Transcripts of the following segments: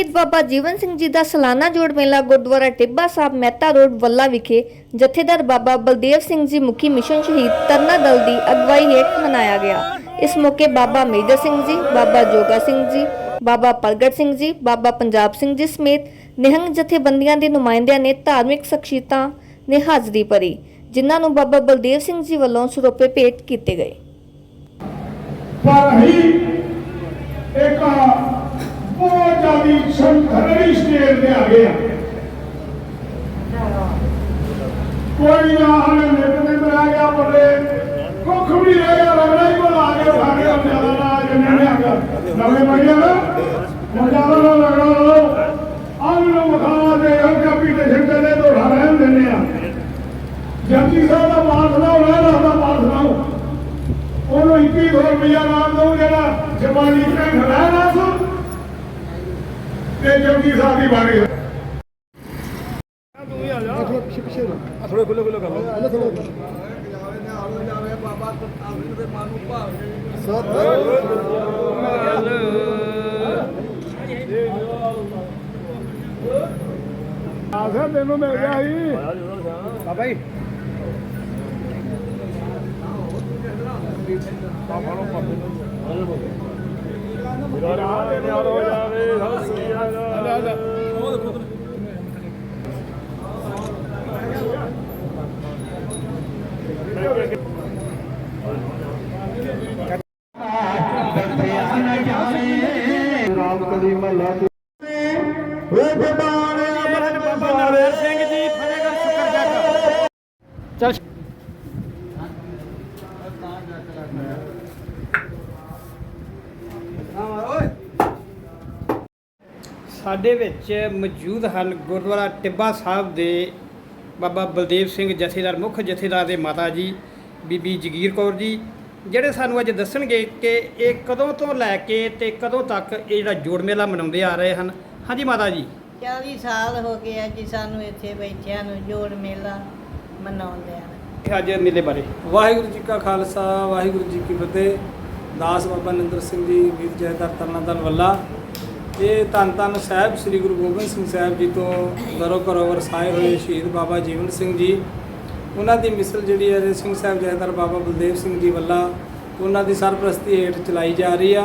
ਸ਼ਹੀਦ ਬਾਬਾ ਜੀਵਨ ਸਿੰਘ ਜੀ ਦਾ ਸਾਲਾਨਾ ਜੋੜ ਮੇਲਾ ਗੁਰਦੁਆਰਾ ਟਿੱਬਾ ਸਾਹਿਬ ਮਹਿਤਾ ਰੋਡ, ਵੱਲਾ ਵਿਖੇ ਜਥੇਦਾਰ ਬਾਬਾ ਬਲਦੇਵ ਸਿੰਘ ਜੀ ਮੁਖੀ ਮਿਸ਼ਨ ਸ਼ਹੀਦ ਤਰਨਾ ਦਲ ਦੀ ਅਗਵਾਈ ਹੇਠ ਮਨਾਇਆ ਗਿਆ। ਇਸ ਮੌਕੇ ਬਾਬਾ ਮੇਜਰ ਸਿੰਘ ਜੀ, ਬਾਬਾ ਜੋਗਾ ਸਿੰਘ ਜੀ, ਬਾਬਾ ਪ੍ਰਗਟ ਸਿੰਘ ਜੀ, ਬਾਬਾ ਪੰਜਾਬ ਸਿੰਘ ਜੀ ਸਮੇਤ ਨਿਹੰਗ ਜਥੇਬੰਦੀਆਂ ਦੇ ਨੁਮਾਇੰਦਿਆਂ ਨੇ ਧਾਰਮਿਕ ਸ਼ਖਸੀਅਤਾਂ ਨੇ ਹਾਜ਼ਰੀ ਭਰੀ, ਜਿਨ੍ਹਾਂ ਨੂੰ ਬਾਬਾ ਬਲਦੇਵ ਸਿੰਘ ਜੀ ਵੱਲੋਂ ਸਰੋਪੇ ਭੇਟ ਕੀਤੇ ਗਏ। ਪਰ ਹੀ ਇੱਕ ਬਹੁਤ ਜ਼ਿਆਦੀ ਸੰਘਰਸ਼ ਸਟੇਜ ਤੇ ਆ ਗਏ ਕੋਈ ਨਾ ਹਲੇ ਨਿਤ ਨੇ ਬਣਾ ਗਿਆ ਬੜੇ ਕੁੱਖ ਵੀ ਰਹਿ ਗਿਆ ਰਗੜਾ ਹੀ ਬਣਾ ਕੇ ਖਾ ਗਿਆ ਜ਼ਿਆਦਾ ਨਾ ਜੰਨੇ ਆ ਨਵੇਂ ਬੜੀਆਂ ਨਾ ਮਜਾਲਾ ਨਾ ਲਗੜਾ ਲੋ ਆਹ ਨੂੰ ਮਖਾਵਾ ਦੇ ਹਰ ਕਾਪੀ ਤੇ ਛੱਡੇ ਦੇ ਦੋੜਾ ਰਹਿਣ ਦਿੰਦੇ ਆ ਜਪਜੀ ਸਾਹਿਬ ਦਾ ਪਾਠ ਨਾ ਹੋਣਾ ਦਾ ਪਾਠ ਨਾ ਉਹਨੂੰ 21 ਰੁਪਇਆ ਨਾਮ ਦਊ ਜਿਹੜਾ ਜਮਾਨੀ ਤੇ ਖੜਾ ਨਾ ਸੋ ਤੇ ਜਪਜੀ ਸਾਹਿਬ ਦੀ ਬਾਣੀ ਥੋੜੇ ਖੁੱਲੇ ਖੁੱਲੇ ਕਰ ਲਓ। ਆਸਾ ਤੈਨੂੰ ਮਿਲ ਗਿਆ ਸੀ ਬਾਬਾ ਜੀ। ਰਾਮ ਕਲੀ ਮਹਲਾ ਵੇ ਜਬਾਨ ਅਮਰ ਬਾਬਾ ਨਰ ਸਿੰਘ ਜੀ ਫਤਿਹਗੜ੍ਹ ਸ਼ੁਕਰ ਜੱਟ ਚੱਲ ਸਾਡੇ ਵਿੱਚ ਮੌਜੂਦ ਹਨ ਗੁਰਦੁਆਰਾ ਟਿੱਬਾ ਸਾਹਿਬ ਦੇ ਬਾਬਾ ਬਲਦੇਵ ਸਿੰਘ ਜਥੇਦਾਰ ਮੁੱਖ ਜਥੇਦਾਰ ਦੇ ਮਾਤਾ ਜੀ ਬੀਬੀ ਜਗੀਰ ਕੌਰ ਜੀ ਜਿਹੜੇ ਸਾਨੂੰ ਅੱਜ ਦੱਸਣਗੇ ਕਿ ਇਹ ਕਦੋਂ ਤੋਂ ਲੈ ਕੇ ਤੇ ਕਦੋਂ ਤੱਕ ਇਹ ਜਿਹੜਾ ਜੋੜ ਮੇਲਾ ਮਨਾਉਂਦੇ ਆ ਰਹੇ ਹਨ। ਹਾਂਜੀ ਮਾਤਾ ਜੀ। 40 ਸਾਲ ਹੋ ਗਏ ਆ ਜੀ ਸਾਨੂੰ ਇੱਥੇ ਬੈਠਿਆਂ ਨੂੰ ਜੋੜ ਮੇਲਾ ਮਨਾਉਂਦੇ ਆ। ਅੱਜ ਮੇਲੇ ਬਾਰੇ। ਵਾਹਿਗੁਰੂ ਜੀ ਕਾ ਖਾਲਸਾ ਵਾਹਿਗੁਰੂ ਜੀ ਕੀ ਫਤਿਹ। ਦਾਸ ਬਾਬਾ ਨਿੰਦਰ ਸਿੰਘ ਜੀ ਵੀਰ ਜੈਦਾਰ ਤਰਨਾਤਨ ਵੱਲਾ ਇਹ ਧੰਨ ਧੰਨ ਸਾਹਿਬ ਸ੍ਰੀ ਗੁਰੂ ਗੋਬਿੰਦ ਸਿੰਘ ਸਾਹਿਬ ਜੀ ਤੋਂ ਦਰੋ ਘਰੋਂ ਵਰਸਾਏ ਹੋਏ ਸ਼ਹੀਦ ਬਾਬਾ ਜੀਵਨ ਸਿੰਘ ਜੀ। ਉਹਨਾਂ ਦੀ ਮਿਸਲ ਜਿਹੜੀ ਹੈ ਸਿੰਘ ਸਾਹਿਬ ਜੈਦਾਰ ਬਾਬਾ ਬਲਦੇਵ ਸਿੰਘ ਜੀ ਵੱਲਾ, ਉਹਨਾਂ ਦੀ ਸਰਪ੍ਰਸਤੀ ਹੇਠ ਚਲਾਈ ਜਾ ਰਹੀ ਆ।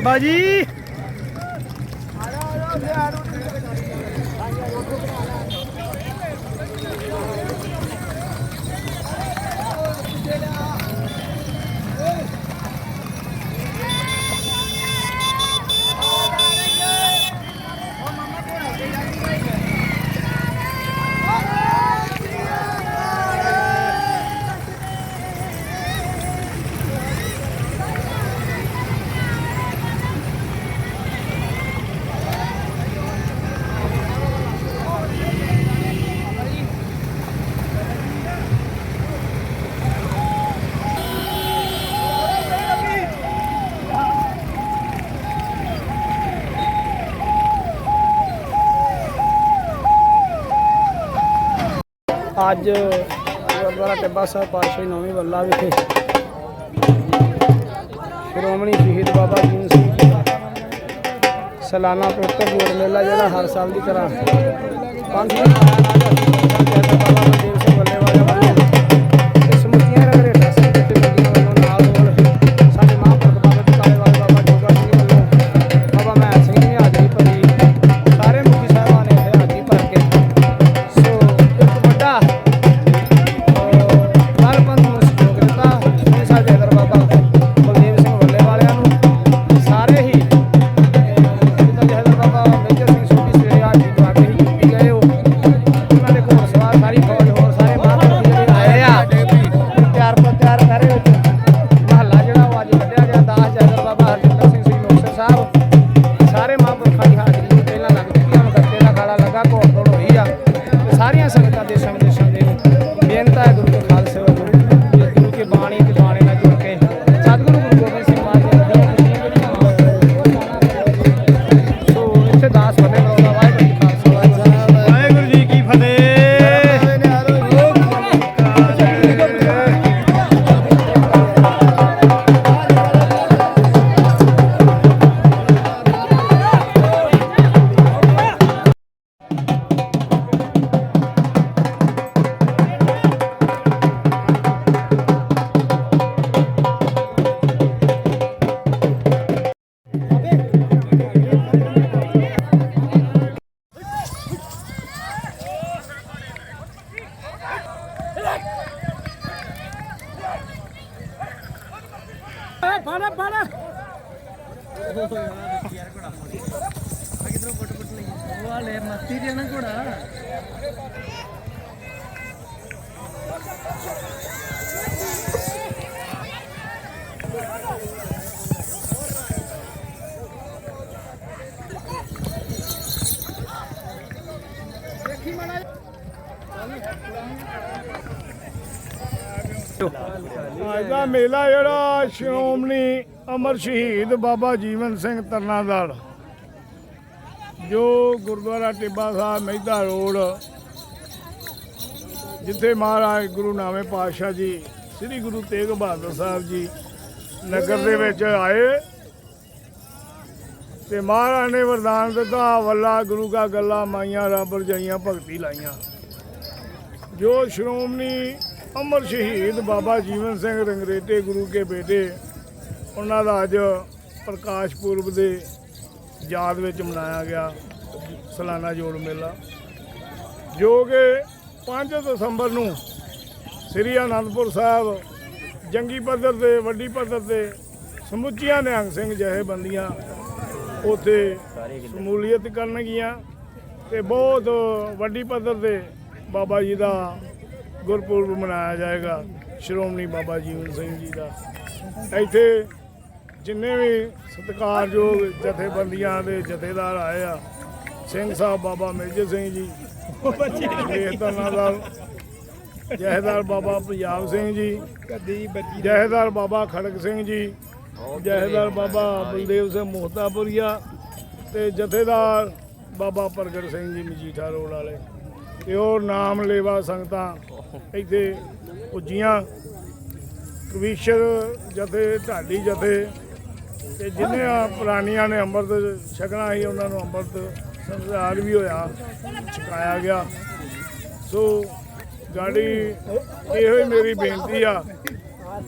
ਬਾਬਾ ਜੀ। ਅੱਜ ਗੁਰਦੁਆਰਾ ਟਿੱਬਾ ਸਾਹਿਬ ਪਾਤਸ਼ਾਹੀ ਨੌਵੀਂ ਵੱਲਾ ਵਿਖੇ ਸ਼੍ਰੋਮਣੀ ਸ਼ਹੀਦ ਬਾਬਾ ਜੀਵਨ ਸਿੰਘ ਸਲਾਨਾ ਪਵਿੱਤਰ ਜੋੜ ਮੇਲਾ ਜਿਹੜਾ ਹਰ ਸਾਲ ਦੀ ਤਰ੍ਹਾਂ ਪੰਜ ਦਿਨ ਬਾਬਾ ਜਹਦਰ பாட பாட వాళ్ళే మస్తీరియన కూడా देखी मना ਅੱਜ ਦਾ ਮੇਲਾ ਜਿਹੜਾ ਸ਼੍ਰੋਮਣੀ ਅਮਰ ਸ਼ਹੀਦ ਬਾਬਾ ਜੀਵਨ ਸਿੰਘ ਤਰਨਾਦਲ ਜੋ ਗੁਰਦੁਆਰਾ ਟਿੱਬਾ ਸਾਹਿਬ ਮਹਿਤਾ ਰੋਡ, ਜਿੱਥੇ ਮਹਾਰਾਜ ਗੁਰੂ ਨਾਵੇਂ ਪਾਤਸ਼ਾਹ ਜੀ, ਸ੍ਰੀ ਗੁਰੂ ਤੇਗ ਬਹਾਦਰ ਸਾਹਿਬ ਜੀ ਨਗਰ ਦੇ ਵਿੱਚ ਆਏ ਤੇ ਮਹਾਰਾਜ ਨੇ ਵਰਦਾਨ ਦਿੱਤਾ, ਵੱਲਾ ਗੁਰੂ ਕਾ ਗੱਲਾ ਮਾਈਆਂ, ਰੱਬ ਰਜਾਈਆਂ ਭਗਤੀ ਲਾਈਆਂ। ਜੋ ਸ਼੍ਰੋਮਣੀ ਅਮਰ ਸ਼ਹੀਦ ਬਾਬਾ ਜੀਵਨ ਸਿੰਘ ਰੰਗਰੇਟੇ ਗੁਰੂ ਕੇ ਬੇਟੇ, ਉਹਨਾਂ ਦਾ ਅੱਜ ਪ੍ਰਕਾਸ਼ ਪੁਰਬ ਦੇ ਯਾਦ ਵਿੱਚ ਮਨਾਇਆ ਗਿਆ ਸਾਲਾਨਾ ਜੋੜ ਮੇਲਾ, ਜੋ ਕਿ 5 ਦਸੰਬਰ ਨੂੰ ਸ੍ਰੀ ਅਨੰਦਪੁਰ ਸਾਹਿਬ ਜੰਗੀ ਪੱਧਰ ਤੇ, ਵੱਡੀ ਪੱਧਰ ਤੇ ਸਮੁੱਚੀਆਂ ਨਿਹੰਗ ਸਿੰਘ ਜਥੇਬੰਦੀਆਂ ਉੱਥੇ ਸ਼ਮੂਲੀਅਤ ਕਰਨਗੀਆਂ ਤੇ ਬਹੁਤ ਵੱਡੀ ਪੱਧਰ ਤੇ ਬਾਬਾ ਜੀ ਦਾ ਗੁਰਪੁਰਬ ਮਨਾਇਆ ਜਾਏਗਾ, ਸ਼੍ਰੋਮਣੀ ਬਾਬਾ ਜੀਵਨ ਸਿੰਘ ਜੀ ਦਾ। ਇੱਥੇ ਜਿੰਨੇ ਵੀ ਸਤਿਕਾਰਯੋਗ ਜਥੇਬੰਦੀਆਂ ਦੇ ਜਥੇਦਾਰ ਆਏ ਆ, ਸਿੰਘ ਸਾਹਿਬ ਬਾਬਾ ਮੇਜਰ ਸਿੰਘ ਜੀ, ਜਥੇਦਾਰ ਨਾਲ ਜਥੇਦਾਰ ਬਾਬਾ ਪੰਜਾਬ ਸਿੰਘ ਜੀ ਜਥੇਦਾਰ ਬਾਬਾ ਖੜਕ ਸਿੰਘ ਜੀ ਜਥੇਦਾਰ ਬਾਬਾ ਬਲਦੇਵ ਸਿੰਘ ਮੋਹਤਾਪੁਰੀਆ ਤੇ ਜਥੇਦਾਰ ਬਾਬਾ ਪ੍ਰਗਟ ਸਿੰਘ ਜੀ ਮਜੀਠਾ ਰੋਡ ਵਾਲੇ। ਤੇ ਉਹ ਨਾਮ ਲੇਵਾ ਸੰਗਤਾਂ ਇੱਥੇ ਪੁੱਜੀਆਂ। ਕਵੀਸ਼ਰ ਜਥੇ, ਢਾਡੀ ਜਥੇ ਤੇ ਜਿੰਨੇ ਪੁਰਾਣੀਆਂ ਨੇ ਅੰਮ੍ਰਿਤ ਛਕਣਾ ਸੀ, ਉਹਨਾਂ ਨੂੰ ਅੰਮ੍ਰਿਤ ਸੰਸਾਰ ਵੀ ਹੋਇਆ, ਛਕਾਇਆ ਗਿਆ। ਸੋ ਗਾੜੀ ਇਹੋ ਹੀ ਮੇਰੀ ਬੇਨਤੀ ਆ,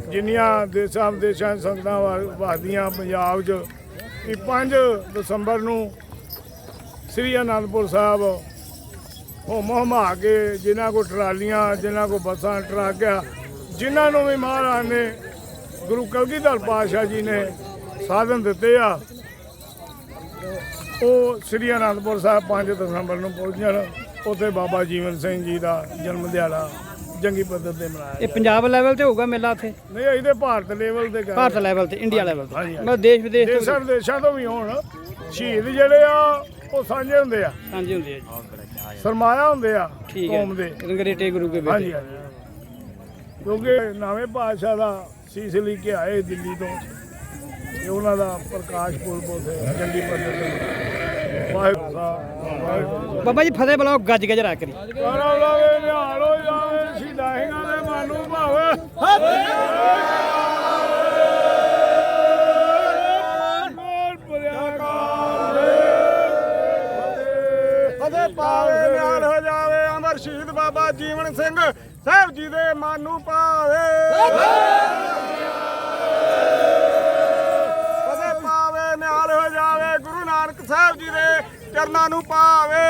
ਜਿੰਨੀਆਂ ਦੇਸ਼ਾਂ ਵਿਦੇਸ਼ਾਂ ਸੰਗਤਾਂ ਵਾ- ਵਸਦੀਆਂ ਪੰਜਾਬ 'ਚ ਕਿ 5 ਦਸੰਬਰ ਨੂੰ ਸ੍ਰੀ ਅਨੰਦਪੁਰ ਸਾਹਿਬ ਹੋਮ ਹਮਾ ਕੇ ਜਿਨ੍ਹਾਂ ਕੋ ਟਰਾਲੀਆਂ ਜਿਨ੍ਹਾਂ ਕੋ ਬੱਸਾਂ ਟਰੱਕ ਆ ਜਿਨ੍ਹਾਂ ਨੂੰ ਵੀ ਮਹਾਰਾਜ ਨੇ ਗੁਰੂ ਕਲਗੀਧਰ ਪਾਤਸ਼ਾਹ ਜੀ ਨੇ ਸਾਧਨ ਦਿੱਤੇ ਆ ਉਹ ਸ੍ਰੀ ਅਨੰਦਪੁਰ ਸਾਹਿਬ 5 ਦਸੰਬਰ ਨੂੰ ਪਹੁੰਚ ਜਾਣ ਉੱਥੇ ਬਾਬਾ ਜੀਵਨ ਸਿੰਘ ਜੀ ਦਾ ਜਨਮ ਦਿਹਾੜਾ ਜੰਗੀ ਪੱਧਰ ਤੇ ਮਨਾਇਆ ਇਹ ਪੰਜਾਬ ਲੈਵਲ ਤੇ ਹੋਊਗਾ ਮੇਲਾ ਉੱਥੇ? ਨਹੀਂ ਇਹਦੇ ਭਾਰਤ ਲੈਵਲ ਤੇ ਕਰ ਭਾਰਤ ਲੈਵਲ ਤੇ ਇੰਡੀਆ ਲੈਵਲ ਤੇ। ਮੈਂ ਦੇਸ਼ ਵਿਦੇਸ਼ ਦੇਸ਼ਾਂ ਵਿਦੇਸ਼ਾਂ ਤੋਂ ਵੀ ਹੋਣ। ਸ਼ਹੀਦ ਜਿਹੜੇ ਆ ਉਹ ਸਾਂਝੇ ਹੁੰਦੇ ਆ। ਹਾਂਜੀ ਹੁੰਦੇ ਆ ਜੀ। ਸਰਮਾਇਆ ਹੁੰਦੇ ਆ ਠੀਕ ਹੈ। ਕੌਮ ਦੇ। ਰੰਗਰੇਟੇ ਗੁਰੂ ਕੇ ਹਾਂਜੀ ਬੇਟੇ ਹਾਂਜੀ। ਕਿਉਂਕਿ ਨਵੇਂ ਪਾਤਸ਼ਾਹ ਦਾ ਸੀਸ ਲਈ ਕੇ ਆਏ ਦਿੱਲੀ ਤੋਂ ਤੇ ਉਹਨਾਂ ਦਾ ਪ੍ਰਕਾਸ਼ ਪੁਰਬ ਉੱਥੇ ਤੇ। ਵਾਹਿਗੁਰੂ ਸਾਹਿਬ ਵਾਹਿਗੁਰੂ ਬਾਬਾ ਜੀ ਫਤਿਹ ਬਲਾਓ ਗੱਜ ਗੱਜ ਰਾ ਕਰੀ। ਕਰੋ ਲਾਵੇ ਨਿਹਾਲ ਹੋ ਜਾਵੇ ਸ਼ਹੀਦਾਂ ਸਿੰਘਾਂ ਦੇ ਮਨ ਭਾਵੇ। ਫਤਿਹ! ਜਾਵੇ ਸ਼ਹੀਦ ਬਾਬਾ ਜੀਵਨ ਸਿੰਘ ਸਾਹਿਬ ਜੀ ਦੇ ਮਨ ਨੂੰ ਪਾਵੇ ਕਦੇ ਪਾਵੇ ਨਿਹਾਲ ਹੋ ਜਾਵੇ, ਗੁਰੂ ਨਾਨਕ ਸਾਹਿਬ ਜੀ ਦੇ ਚਰਨਾਂ ਨੂੰ ਪਾਵੇ